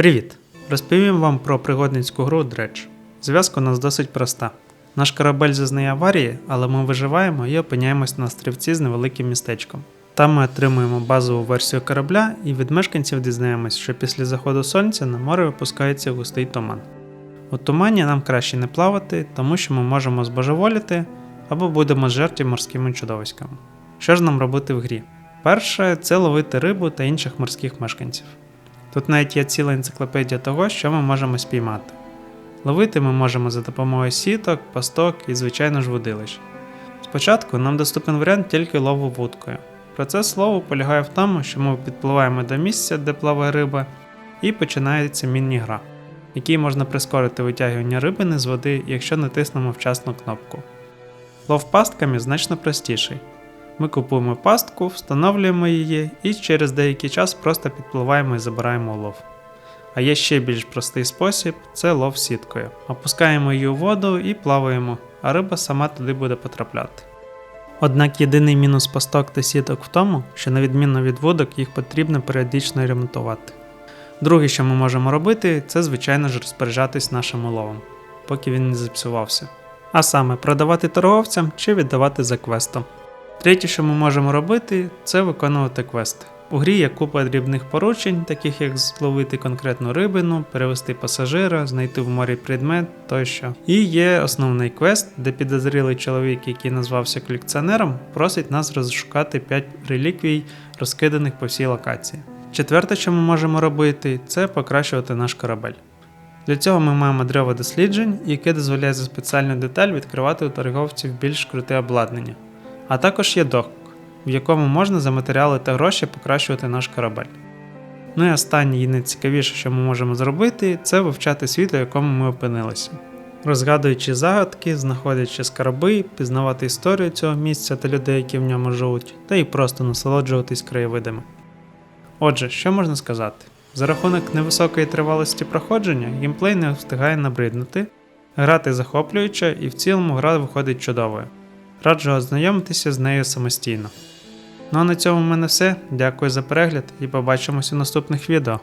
Привіт! Розповім вам про пригодницьку гру Dredge. Зв'язка у нас досить проста. Наш корабель зазнає аварії, але ми виживаємо і опиняємось на острівці з невеликим містечком. Там ми отримуємо базову версію корабля і від мешканців дізнаємось, що після заходу сонця на море випускається густий туман. У тумані нам краще не плавати, тому що ми можемо збожеволіти або будемо жертві морськими чудовиськами. Що ж нам робити в грі? Перше це ловити рибу та інших морських мешканців. Тут навіть є ціла енциклопедія того, що ми можемо спіймати. Ловити ми можемо за допомогою сіток, пасток і, звичайно ж, водилищ. Спочатку нам доступен варіант тільки лову вудкою. Процес лову полягає в тому, що ми підпливаємо до місця, де плаває риба, і починається міні-гра, в якій можна прискорити витягування рибини з води, якщо натиснемо вчасну кнопку. Лов пастками значно простіший. Ми купуємо пастку, встановлюємо її і через деякий час просто підпливаємо і забираємо улов. А є ще більш простий спосіб це лов сіткою. Опускаємо її у воду і плаваємо, а риба сама туди буде потрапляти. Однак єдиний мінус пасток та сіток в тому, що на відміну від вудок їх потрібно періодично ремонтувати. Друге, що ми можемо робити, це звичайно ж розпоряджатись нашим уловом, поки він не зіпсувався. А саме продавати торговцям чи віддавати за квестом. Третє, що ми можемо робити, це виконувати квести. У грі є купа дрібних поручень, таких як зловити конкретну рибину, перевести пасажира, знайти в морі предмет тощо. І є основний квест, де підозрілий чоловік, який назвався колекціонером, просить нас розшукати 5 реліквій, розкиданих по всій локації. Четверте, що ми можемо робити, це покращувати наш корабель. Для цього ми маємо древо досліджень, яке дозволяє за спеціальну деталь відкривати у торговців більш круте обладнання. А також є док, в якому можна за матеріали та гроші покращувати наш корабель. Ну і останнє і найцікавіше, що ми можемо зробити, це вивчати світ, у якому ми опинилися. Розгадуючи загадки, знаходячи скарби, пізнавати історію цього місця та людей, які в ньому живуть, та і просто насолоджуватись краєвидами. Отже, що можна сказати? За рахунок невисокої тривалості проходження, геймплей не встигає набриднути, грати захоплююче і в цілому гра виходить чудовою. Раджу ознайомитися з нею самостійно. Ну а на цьому в мене все. Дякую за перегляд і побачимось у наступних відео.